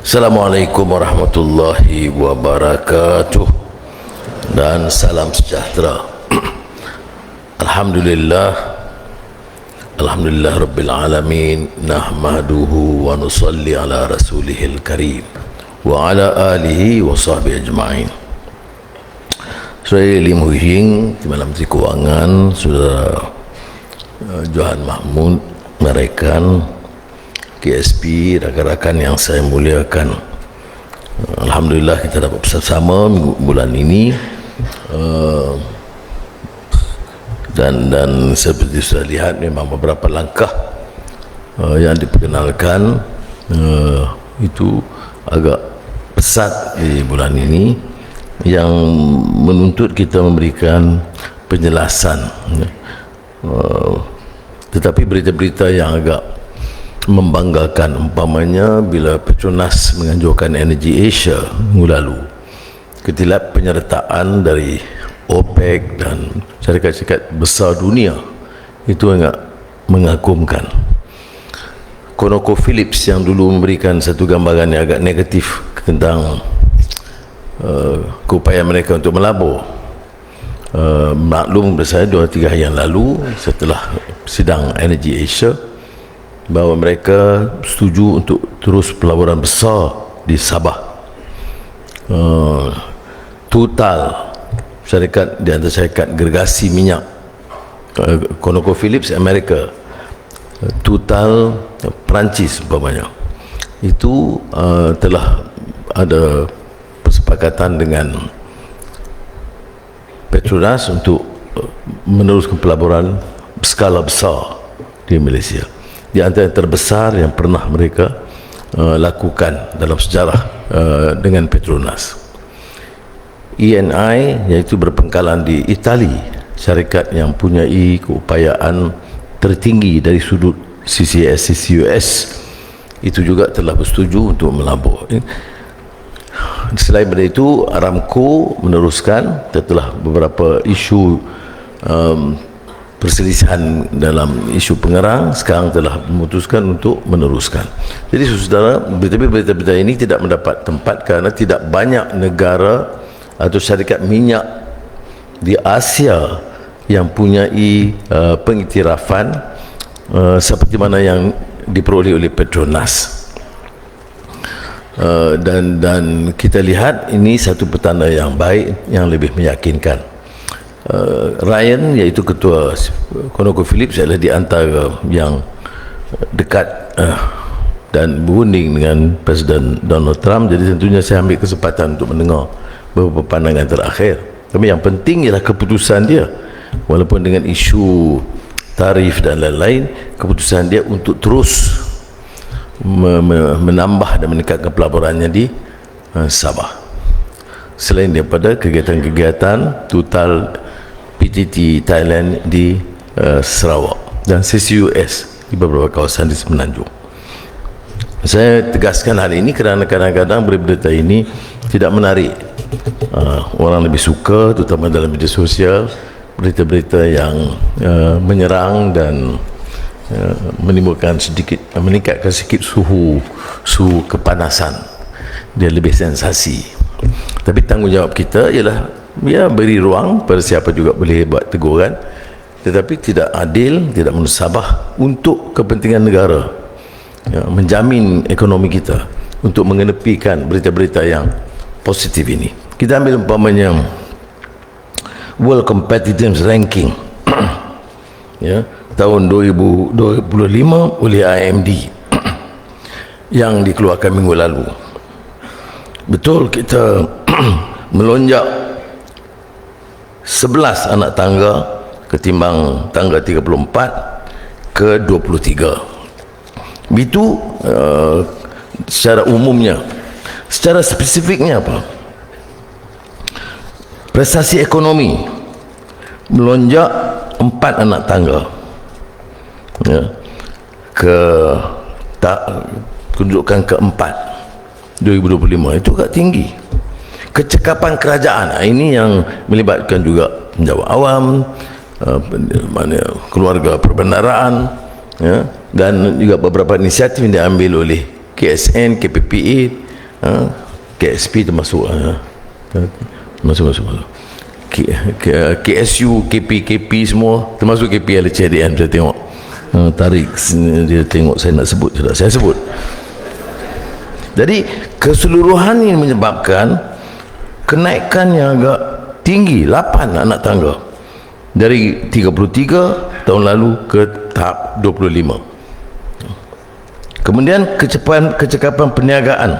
Assalamualaikum warahmatullahi wabarakatuh. Dan salam sejahtera. Alhamdulillah. Alhamdulillah Rabbil Alamin. Nahmaduhu wa nusalli ala rasulihil karim. Wa ala alihi wa sahbihi ajma'in. Saya Lim Hing Timbalan Menteri Kewangan Saudara uh, Johan Mahmud Merekan KSP Rakan-rakan yang saya muliakan. Alhamdulillah kita dapat bersama bulan ini. Uh, dan dan seperti sudah lihat memang beberapa langkah uh, yang diperkenalkan uh, itu agak pesat di bulan ini yang menuntut kita memberikan penjelasan uh, tetapi berita-berita yang agak membanggakan umpamanya bila Petronas menganjurkan Energy Asia minggu lalu ketilap penyertaan dari OPEC dan syarikat-syarikat besar dunia. Itu agak mengagumkan. ConocoPhillips yang dulu memberikan satu gambaran yang agak negatif tentang uh, keupayaan mereka untuk melabur. Uh, maklum dua tiga hari yang lalu setelah sidang Energy Asia bahawa mereka setuju untuk terus pelaburan besar di Sabah. Uh, total syarikat di antara syarikat gergasi minyak uh, ConocoPhillips Amerika uh, total uh, Perancis umpamanya. Itu uh, telah ada persepakatan dengan Petronas untuk meneruskan pelaburan skala besar di Malaysia di antara yang terbesar yang pernah mereka uh, lakukan dalam sejarah uh, dengan Petronas. ENI iaitu berpengkalan di Itali syarikat yang punya keupayaan tertinggi dari sudut CCS CCUS itu juga telah bersetuju untuk melabur. Selain daripada itu Aramco meneruskan setelah beberapa isu um, perselisihan dalam isu pengerang sekarang telah memutuskan untuk meneruskan. Jadi saudara berita-berita ini tidak mendapat tempat kerana tidak banyak negara atau syarikat minyak di Asia yang punyai uh, pengiktirafan uh, seperti mana yang diperoleh oleh Petronas. Uh, dan dan kita lihat ini satu petanda yang baik yang lebih meyakinkan uh, Ryan iaitu ketua ConocoPhillips adalah di antara yang dekat uh, dan berunding dengan Presiden Donald Trump. Jadi tentunya saya ambil kesempatan untuk mendengar beberapa pandangan terakhir. Tapi yang penting ialah keputusan dia. Walaupun dengan isu tarif dan lain-lain keputusan dia untuk terus menambah dan meningkatkan pelaburannya di uh, Sabah. Selain daripada kegiatan-kegiatan total PTT Thailand di uh, Sarawak dan CCUS di beberapa kawasan di Semenanjung. Saya tegaskan hal ini kerana kadang-kadang berita ini tidak menarik. Uh, orang lebih suka terutama dalam media sosial berita-berita yang uh, menyerang dan menimbulkan sedikit meningkatkan sedikit suhu suhu kepanasan. Dia lebih sensasi. Tapi tanggungjawab kita ialah ya beri ruang pada siapa juga boleh buat teguran. Tetapi tidak adil tidak menusabah untuk kepentingan negara ya, menjamin ekonomi kita untuk mengenepikan berita-berita yang positif ini. Kita ambil umpamanya World Competitiveness Ranking ya tahun 2025 oleh IMD yang dikeluarkan minggu lalu. Betul kita melonjak 11 anak tangga ketimbang tangga 34 ke 23 itu uh, secara umumnya. Secara spesifiknya apa? Prestasi ekonomi. Melonjak empat anak tangga. Ya, ke tak kedudukan keempat 2025 itu agak tinggi kecekapan kerajaan ah, ini yang melibatkan juga penjawat awam uh, mana keluarga perbendaraan ya, dan juga beberapa inisiatif yang diambil oleh KSN, KPPA ha? KSP termasuk ha? masuk masuk masuk K, K, KSU KP KP semua termasuk KP LCDN saya tengok tarik dia tengok saya nak sebut tidak saya sebut jadi keseluruhan ini menyebabkan kenaikan yang agak tinggi 8 anak tangga. Dari 33 tahun lalu ke tahap 25 kemudian kecepatan kecekapan perniagaan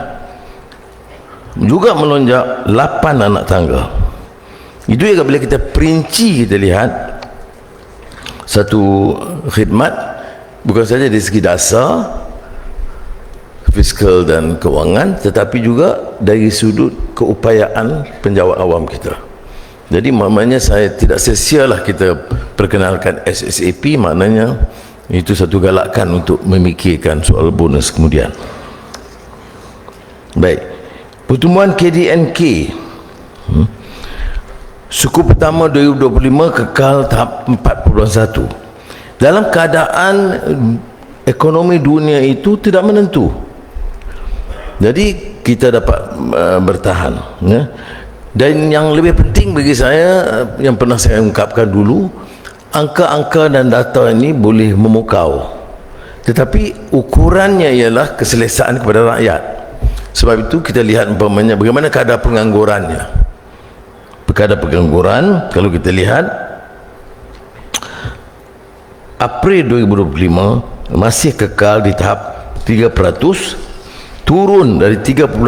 juga melonjak 8 anak tangga. Itu juga bila kita perinci kita lihat satu khidmat bukan saja dari segi dasar fiskal dan kewangan tetapi juga dari sudut keupayaan penjawat awam kita. Jadi maknanya saya tidak sia-sialah kita perkenalkan SSAP maknanya itu satu galakan untuk memikirkan soal bonus kemudian. Baik. Pertumbuhan KDNK hmm, suku pertama 2025 kekal tahap 4.1 dalam keadaan ekonomi dunia itu tidak menentu jadi kita dapat uh, bertahan ya. dan yang lebih penting bagi saya uh, yang pernah saya ungkapkan dulu angka-angka dan data ini boleh memukau. Tetapi ukurannya ialah keselesaan kepada rakyat. Sebab itu kita lihat umpamanya bagaimana kadar penganggurannya. Kadar pengangguran kalau kita lihat April 2025 masih kekal di tahap 3% turun dari 3.9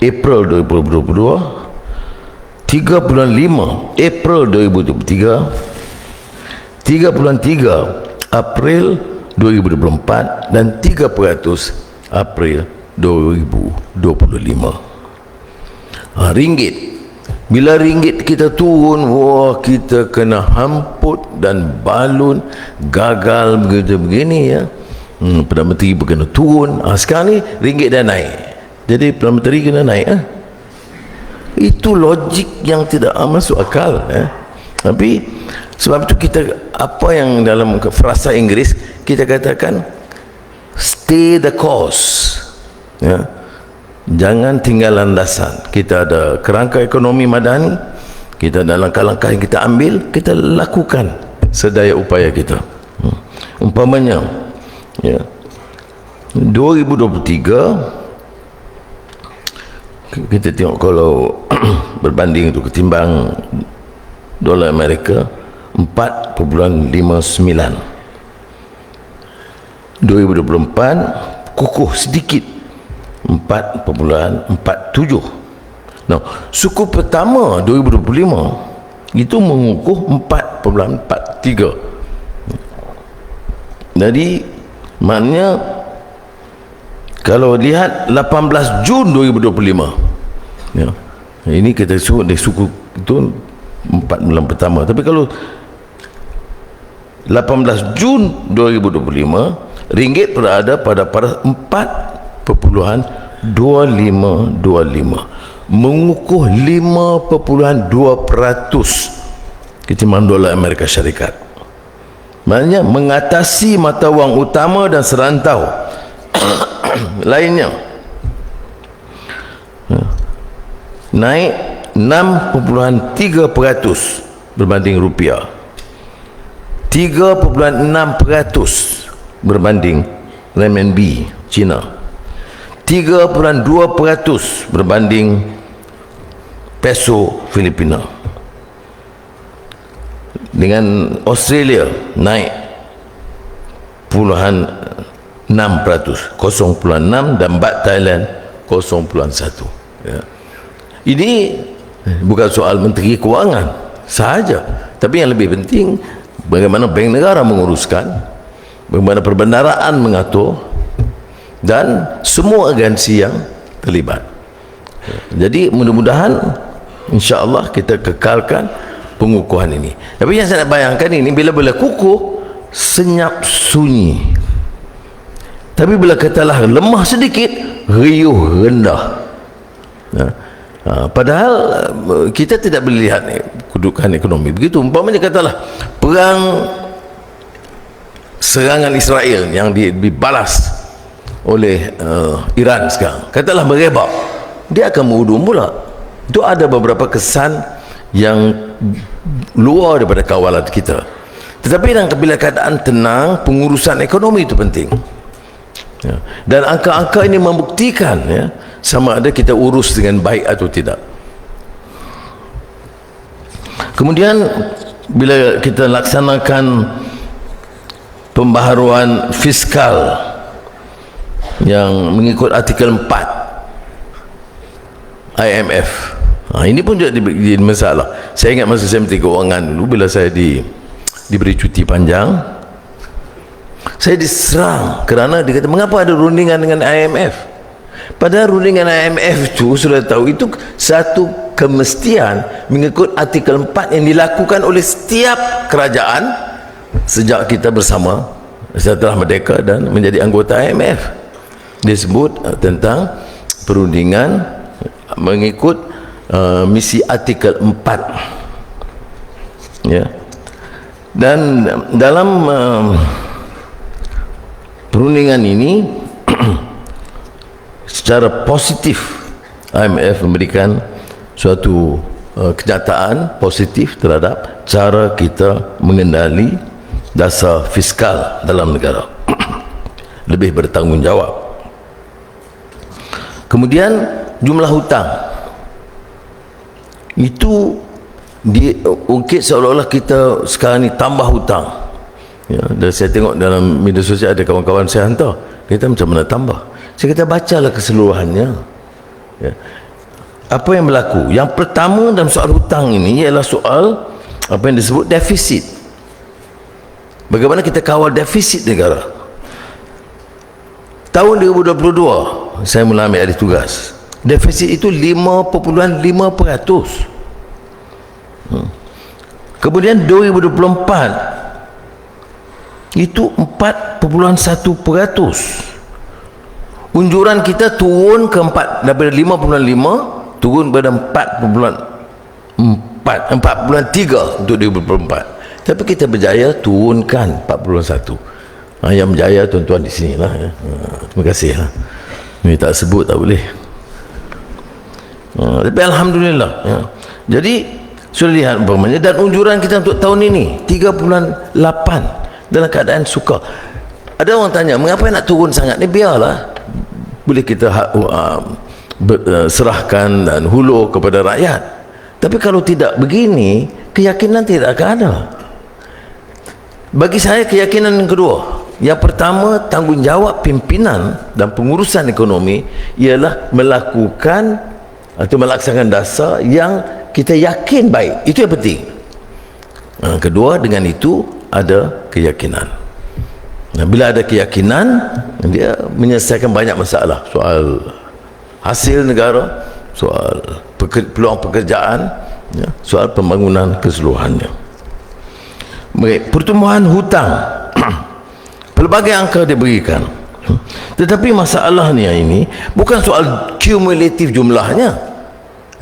April 2022 3.5 April 2023 3.3 April 2024 dan 3% April 2025 ha, ringgit. Bila ringgit kita turun wah kita kena hamput dan balun gagal begitu begini ya hmm, Perdana Menteri berkena turun ha, sekarang ni ringgit dah naik jadi Perdana Menteri kena naik eh? itu logik yang tidak masuk akal eh? tapi sebab itu kita apa yang dalam frasa Inggeris kita katakan stay the course ya jangan tinggal landasan kita ada kerangka ekonomi madani kita ada langkah-langkah yang kita ambil kita lakukan sedaya upaya kita hmm. umpamanya ya. 2023 kita tengok kalau berbanding itu ketimbang dolar Amerika 4.59 2024 kukuh sedikit 4.47 nah suku pertama 2025 itu mengukuh 4.43 jadi maknanya kalau lihat 18 Jun 2025 ya, ini kita sebut di suku itu 4 bulan pertama. Tapi kalau 18 Jun 2025 ringgit berada pada pada 4.2525 mengukuh 5.2 peratus ketimbang dolar Amerika Syarikat maknanya mengatasi mata wang utama dan serantau. Lainnya. Naik 6.3 peratus berbanding rupiah. 3.6 peratus berbanding renminbi China 3.2 peratus berbanding peso Filipina dengan Australia naik puluhan 6 peratus. 0.6 dan Bat Thailand 0.1 ya. ini bukan soal Menteri Kewangan sahaja. Tapi yang lebih penting bagaimana Bank Negara menguruskan bagaimana perbendaraan mengatur dan semua agensi yang terlibat. Jadi mudah-mudahan insyaAllah kita kekalkan pengukuhan ini. Tapi yang saya nak bayangkan ini bila-bila kukuh senyap sunyi. Tapi bila katalah lemah sedikit riuh rendah. Ha? Ha, padahal eh, kita tidak boleh lihat ni, kedudukan ekonomi begitu. Umpamanya katalah perang serangan Israel yang dibalas oleh uh, Iran sekarang. Katalah merebak. Dia akan mengudung pula itu ada beberapa kesan yang luar daripada kawalan kita. Tetapi dalam bila keadaan tenang pengurusan ekonomi itu penting. Ya. dan angka-angka ini membuktikan ya, sama ada kita urus dengan baik atau tidak. Kemudian bila kita laksanakan pembaharuan fiskal yang mengikut artikel 4 IMF ha, ini pun juga jadi masalah. Saya ingat masa saya menteri keuangan dulu bila saya di diberi cuti panjang saya diserang kerana dia kata mengapa ada rundingan dengan IMF padahal rundingan IMF itu sudah tahu itu satu kemestian mengikut artikel 4 yang dilakukan oleh setiap kerajaan sejak kita bersama setelah merdeka dan menjadi anggota IMF disebut uh, tentang perundingan mengikut uh, misi artikel 4 ya. Dan dalam uh, perundingan ini secara positif IMF memberikan suatu uh, kenyataan positif terhadap cara kita mengendali dasar fiskal dalam negara. Lebih bertanggungjawab. Kemudian jumlah hutang itu diungkit seolah-olah kita sekarang ni tambah hutang. Ya, dan saya tengok dalam media sosial ada kawan-kawan saya hantar. Kita macam mana tambah? Saya kata bacalah keseluruhannya. Ya. apa yang berlaku? Yang pertama dalam soal hutang ini ialah soal apa yang disebut defisit. Bagaimana kita kawal defisit negara? Tahun 2022 saya mula ambil alih tugas. Defisit itu 5.5% hmm. kemudian 2024 itu 4.1% unjuran kita turun ke 4 daripada 5.5 turun pada 4.4 4.3 untuk 2024 tapi kita berjaya turunkan 41 ha, yang berjaya tuan-tuan di sini lah ya. ha, terima kasih lah ini tak sebut tak boleh ha, tapi Alhamdulillah ya. jadi sudah lihat umpamanya dan unjuran kita untuk tahun ini. 3.8 dalam keadaan suka ada orang tanya mengapa nak turun sangat? Ni biarlah. Boleh kita uh, uh, serahkan dan hulur kepada rakyat. Tapi kalau tidak begini keyakinan tidak akan ada. Bagi saya keyakinan yang kedua yang pertama tanggungjawab pimpinan dan pengurusan ekonomi ialah melakukan atau melaksanakan dasar yang kita yakin baik. Itu yang penting. Yang kedua dengan itu ada keyakinan. Nah, bila ada keyakinan dia menyelesaikan banyak masalah soal hasil negara, soal peluang pekerjaan, ya, soal pembangunan keseluruhannya. Baik, pertumbuhan hutang pelbagai angka dia berikan tetapi masalahnya ini bukan soal kumulatif jumlahnya ya,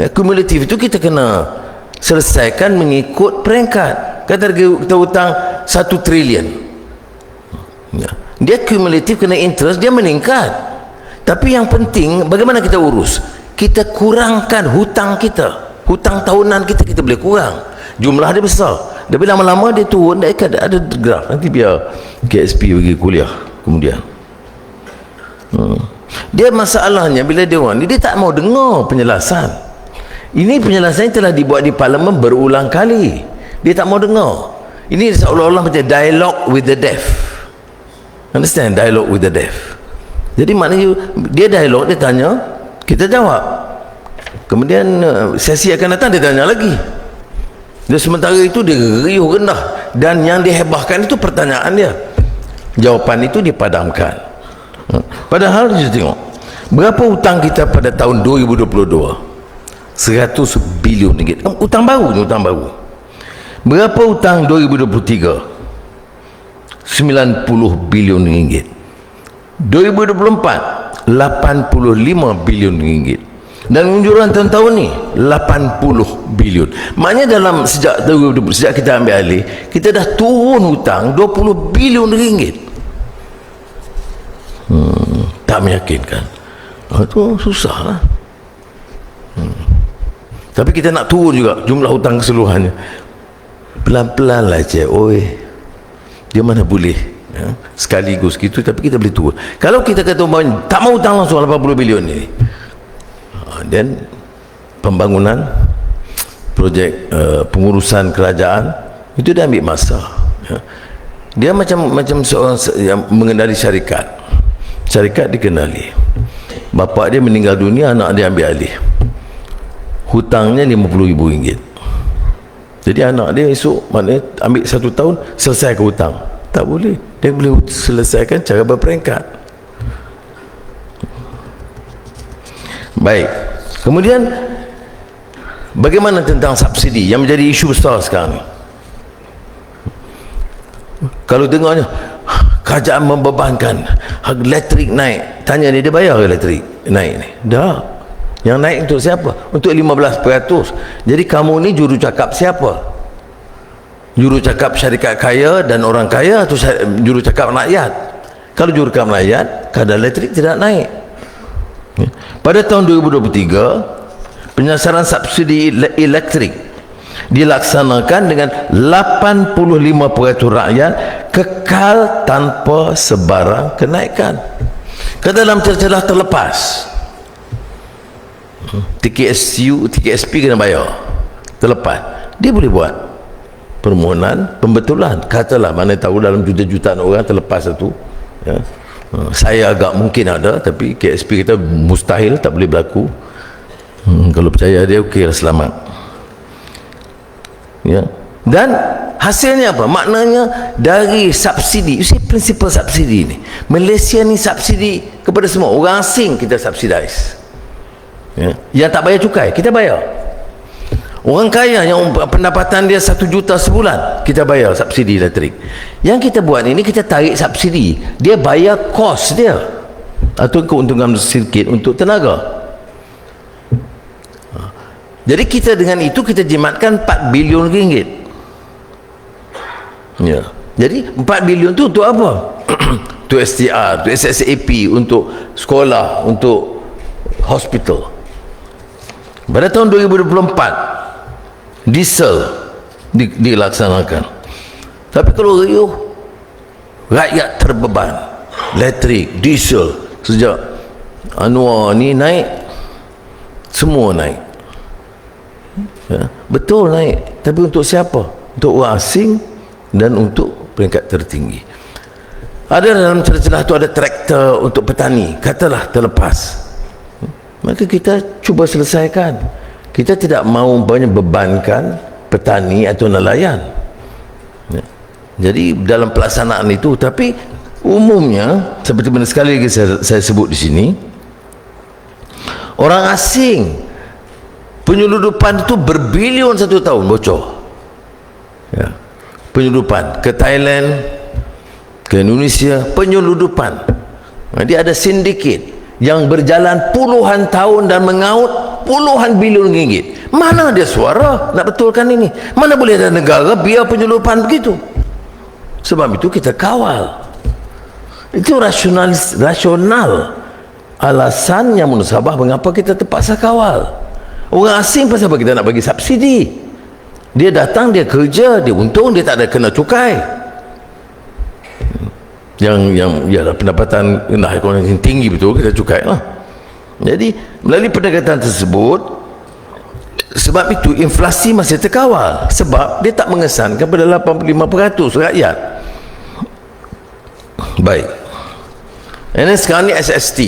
kumulatif itu kita kena selesaikan mengikut peringkat. Kata kita hutang satu trilion. Ya. dia kumulatif kena interest dia meningkat. Tapi yang penting bagaimana kita urus? Kita kurangkan hutang kita. Hutang tahunan kita kita boleh kurang. Jumlah dia besar. Tapi lama-lama dia turun dia ada, ada graf nanti biar KSP pergi kuliah kemudian. Hmm. dia masalahnya bila dia orang dia tak mau dengar penjelasan ini penjelasan telah dibuat di parlimen berulang kali. Dia tak mau dengar. Ini seolah-olah macam dialog with the deaf. Understand? Dialog with the deaf. Jadi maknanya dia dialog dia tanya kita jawab. Kemudian uh, sesi akan datang dia tanya lagi. Dan sementara itu dia riuh rendah. Dan yang dihebahkan itu pertanyaan dia. Jawapan itu dipadamkan. Hmm. padahal dia tengok berapa hutang kita pada tahun 2022 100 bilion ringgit. Hutang baru ni hutang baru. Berapa hutang 2023 90 bilion ringgit. 2024 85 bilion ringgit. Dan unjuran tahun-tahun ni 80 bilion. Maknanya dalam sejak sejak kita ambil alih kita dah turun hutang 20 bilion ringgit. Hmm, tak meyakinkan. Itu susah lah. Tapi kita nak turun juga jumlah hutang keseluruhannya. Pelan-pelan lah cik. Oi. Dia mana boleh ya? sekaligus gitu tapi kita boleh turun. Kalau kita kata tak mau hutang langsung 80 bilion ni. Dan pembangunan projek uh, pengurusan kerajaan itu dia ambil masa ya. dia macam macam seorang yang mengendali syarikat. Syarikat dikenali. Bapa dia meninggal dunia anak dia ambil alih hutangnya RM50,000 ringgit. Jadi anak dia esok maknanya ambil satu tahun selesai ke hutang. Tak boleh. Dia boleh selesaikan cara berperingkat. Baik. Kemudian bagaimana tentang subsidi yang menjadi isu besar sekarang ni? Kalau dengarnya kerajaan membebankan elektrik naik. Tanya dia dia bayar elektrik naik ni? Dah yang naik untuk siapa? Untuk 15% jadi kamu ni juru cakap siapa? Juru cakap syarikat kaya dan orang kaya atau juru cakap rakyat? Kalau juru cakap rakyat kadar elektrik tidak naik. Pada tahun 2023 penyasaran subsidi elektrik dilaksanakan dengan 85% rakyat kekal tanpa sebarang kenaikan. Ke dalam celah terlepas TKSU TKSP kena bayar. Terlepas dia boleh buat permohonan pembetulan. Katalah mana tahu dalam juta-jutaan orang terlepas satu ya. Ha, saya agak mungkin ada tapi KSP kita mustahil tak boleh berlaku. Hmm, kalau percaya dia okey lah selamat. Ya. Dan hasilnya apa? Maknanya dari subsidi you see prinsipal subsidi ni. Malaysia ni subsidi kepada semua. Orang asing kita subsidize ya. yang tak bayar cukai kita bayar Orang kaya yang pendapatan dia satu juta sebulan kita bayar subsidi elektrik. Yang kita buat ini kita tarik subsidi. Dia bayar kos dia. Atau keuntungan sedikit untuk tenaga. Jadi kita dengan itu kita jimatkan 4 bilion ringgit. Ya. Jadi 4 bilion tu untuk apa? untuk STR, untuk SSAP, untuk sekolah, untuk hospital. Pada tahun 2024 diesel di, dilaksanakan. Tapi kalau riuh rakyat terbeban elektrik, diesel sejak Anwar ni naik semua naik. Ya, betul naik. Tapi untuk siapa? untuk orang asing dan untuk peringkat tertinggi. Ada dalam celah-celah tu ada traktor untuk petani. Katalah terlepas maka kita cuba selesaikan. Kita tidak mahu banyak bebankan petani atau nelayan. Ya. jadi dalam pelaksanaan itu tapi umumnya seperti mana sekali lagi saya, saya sebut di sini orang asing penyeludupan itu berbilion satu tahun bocor. Ya. penyeludupan ke Thailand ke Indonesia penyeludupan nah, dia ada sindiket yang berjalan puluhan tahun dan mengaut puluhan bilion ringgit. Mana dia suara nak betulkan ini? Mana boleh ada negara biar penyeludupan begitu? Sebab itu kita kawal. Itu rasional rasional alasannya munasabah mengapa kita terpaksa kawal. Orang asing pasal apa kita nak bagi subsidi? Dia datang dia kerja dia untung dia tak ada kena cukai yang yang ya pendapatan rendah ekonomi tinggi betul kita cukai lah jadi melalui pendekatan tersebut sebab itu inflasi masih terkawal sebab dia tak mengesankan kepada 85% rakyat. Baik. Ini sekarang ni SST.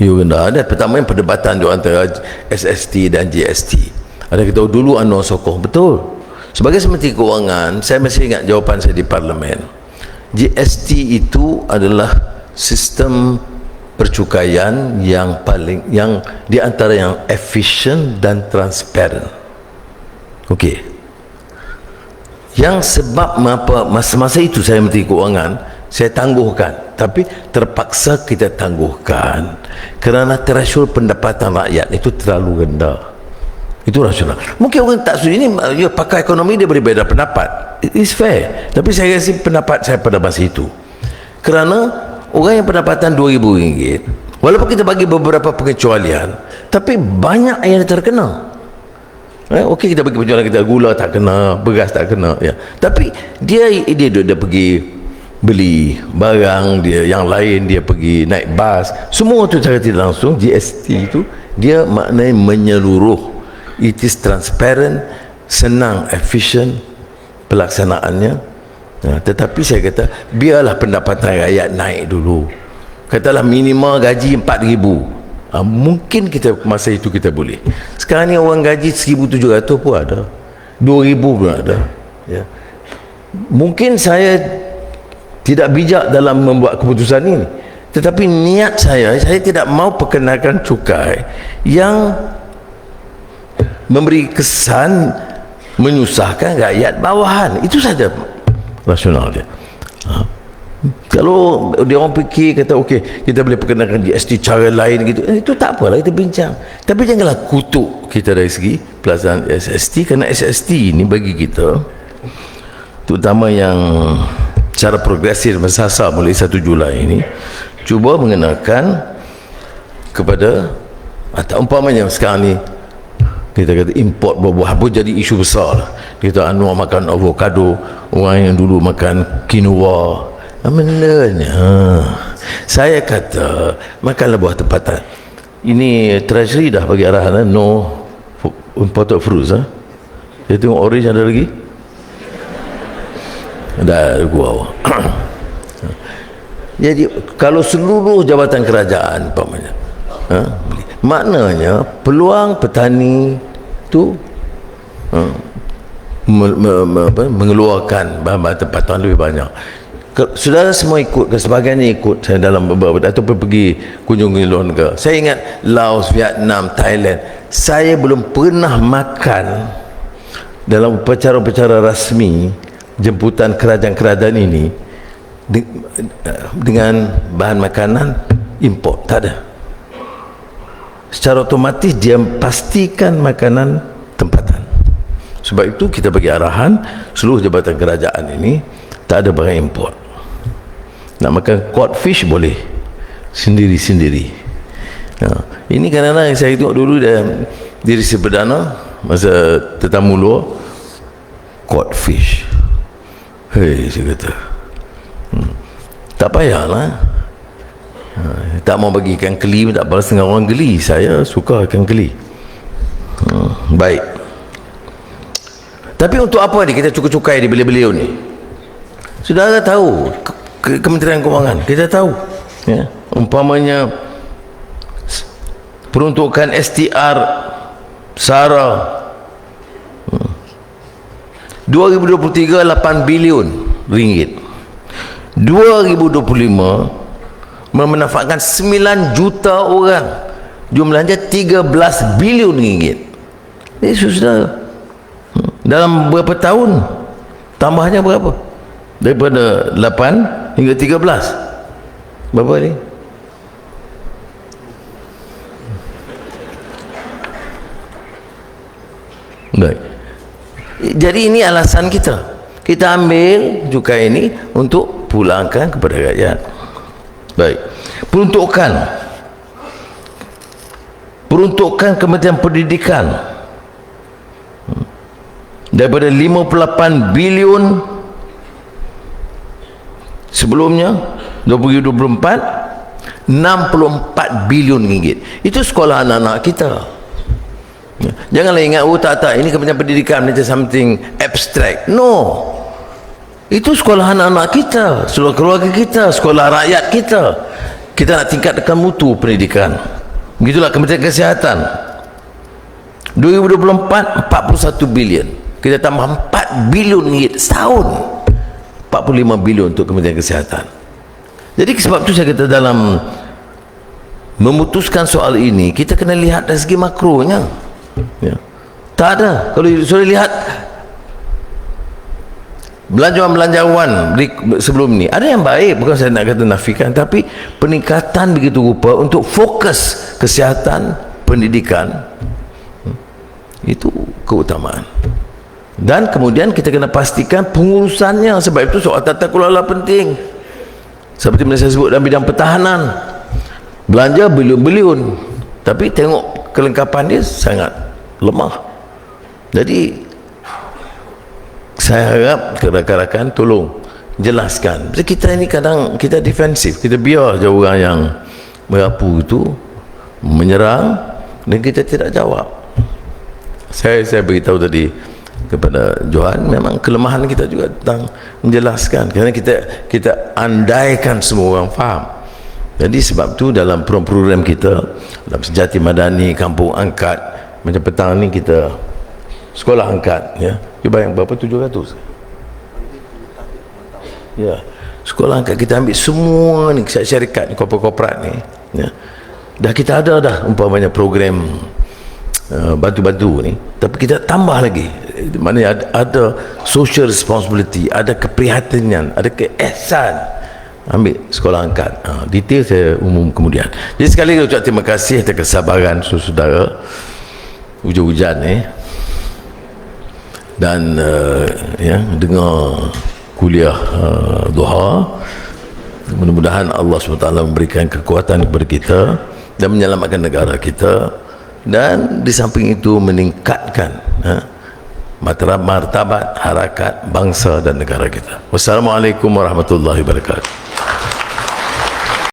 You kena ada pertama yang perdebatan di antara SST dan GST. Ada kita dulu Anwar Sokoh betul. Sebagai Menteri Keuangan, saya masih ingat jawapan saya di parlimen. GST itu adalah sistem percukaian yang paling yang di antara yang efisien dan transparent. Okey. Yang sebab apa masa-masa itu saya menteri keuangan, saya tangguhkan, tapi terpaksa kita tangguhkan kerana threshold pendapatan rakyat itu terlalu rendah. Itu rasional. Mungkin orang tak setuju ini ya, pakar ekonomi dia berbeza pendapat. It is fair. Tapi saya rasa pendapat saya pada masa itu. Kerana orang yang pendapatan RM2,000 walaupun kita bagi beberapa pengecualian tapi banyak yang terkena Eh, okey kita bagi penjualan kita gula tak kena, beras tak kena ya. Tapi dia dia dia, dia pergi beli barang dia yang lain dia pergi naik bas semua tu cara tidak langsung GST itu dia maknanya menyeluruh it is transparent senang efisien pelaksanaannya ya, tetapi saya kata biarlah pendapatan rakyat naik dulu katalah minimal gaji 4000 Ha, mungkin kita masa itu kita boleh. Sekarang ni orang gaji 1700 pun ada. 2000 pun ada. Ya. Mungkin saya tidak bijak dalam membuat keputusan ini. Tetapi niat saya, saya tidak mau perkenalkan cukai yang memberi kesan menyusahkan rakyat bawahan. Itu saja rasional dia. Ha kalau dia orang fikir kata okey kita boleh perkenalkan GST cara lain gitu eh, itu tak apalah kita bincang tapi janganlah kutuk kita dari segi pelaksanaan SST kerana SST ini bagi kita terutama yang cara progresif bersasar mulai 1 Julai ini cuba mengenakan kepada atau umpamanya sekarang ni kita kata import buah-buah pun jadi isu besar kita anu makan avocado orang yang dulu makan quinoa Menanya Saya kata Makanlah buah tempatan Ini treasury dah bagi arahan eh? No Imported fruits eh? Saya tengok orange ada lagi Dah gua Jadi Kalau seluruh jabatan kerajaan Umpamanya ha? Maknanya Peluang petani tu me, me, me, mengeluarkan bahan-bahan tempatan lebih banyak. Saudara semua ikut ke sebagainya ikut saya dalam beberapa ataupun pergi kunjung ke luar negara. Saya ingat Laos, Vietnam, Thailand. Saya belum pernah makan dalam upacara-upacara rasmi jemputan kerajaan-kerajaan ini dengan bahan makanan import. Tak ada secara otomatis dia pastikan makanan tempatan. Sebab itu kita bagi arahan seluruh jabatan kerajaan ini tak ada barang import. Nak makan cod fish boleh. Sendiri-sendiri. Ya. ini kadang-kadang saya tengok dulu dia diri si perdana masa tetamu luar cod fish. Hei saya kata. Hmm. tak payahlah ha, tak mau bagi ikan keli tak balas dengan orang geli. Saya suka ikan keli. Hmm. baik. Tapi untuk apa ni kita cukai-cukai di beliau-beliau ni? Saudara tahu ke Kementerian Kewangan, kita tahu. Ya, umpamanya peruntukan STR SARA hmm. 2023 8 bilion ringgit. 2025 memanfaatkan 9 juta orang. Jumlahnya 13 bilion ringgit. Ini sudah hmm. dalam berapa tahun? Tambahnya berapa? Daripada 8 hingga 13 berapa ni? Baik. Jadi ini alasan kita. Kita ambil juga ini untuk pulangkan kepada rakyat baik. Peruntukan. Peruntukan Kementerian Pendidikan. Daripada 58 bilion sebelumnya 2024 64 bilion ringgit. Itu sekolah anak-anak kita. Ya. janganlah ingat oh tak tak ini kepentingan pendidikan macam something abstract. No itu sekolah anak-anak kita sekolah keluarga kita sekolah rakyat kita. Kita nak tingkatkan mutu pendidikan. Begitulah kementerian kesihatan. 2024 41 bilion. Kita tambah 4 bilion ringgit setahun. 45 bilion untuk Kementerian Kesihatan. Jadi sebab itu saya kata dalam memutuskan soal ini kita kena lihat dari segi makronya. Ya. tak ada. Kalau sudah lihat belanjawan-belanjawan sebelum ini ada yang baik bukan saya nak kata nafikan tapi peningkatan begitu rupa untuk fokus kesihatan pendidikan. Hmm, itu keutamaan. Dan kemudian kita kena pastikan pengurusannya sebab itu soal tata kelola penting. Seperti mana saya sebut dalam bidang pertahanan. Belanja bilion-bilion tapi tengok kelengkapan dia sangat lemah. Jadi saya harap rakan-rakan tolong jelaskan. Sebab kita ini kadang kita defensif kita biar je orang yang merapu itu menyerang dan kita tidak jawab. Saya saya beritahu tadi kepada Johan memang kelemahan kita juga tentang menjelaskan. Kerana kita kita andaikan semua orang faham. Jadi sebab tu dalam program-program kita dalam sejati madani kampung angkat macam petang ni kita sekolah angkat ya. Cuba yang berapa? 700 ya. Sekolah angkat kita ambil semua ni syarikat ni korporat-korporat ni ya. Dah kita ada dah umpamanya program uh, bantu-bantu ni. Tapi kita tambah lagi. Mana ada, ada social responsibility ada keprihatinan ada keehsan ambil sekolah angkat. Uh, detail saya umum kemudian. Jadi sekali lagi ucap terima kasih atas kesabaran saudara hujan-hujan ni. eh. Dan uh, ya dengar kuliah uh, duha mudah-mudahan Allah SWT memberikan kekuatan kepada kita dan menyelamatkan negara kita dan di samping itu meningkatkan ha, martabat harakat bangsa dan negara kita. Wassalamualaikum warahmatullahi wabarakatuh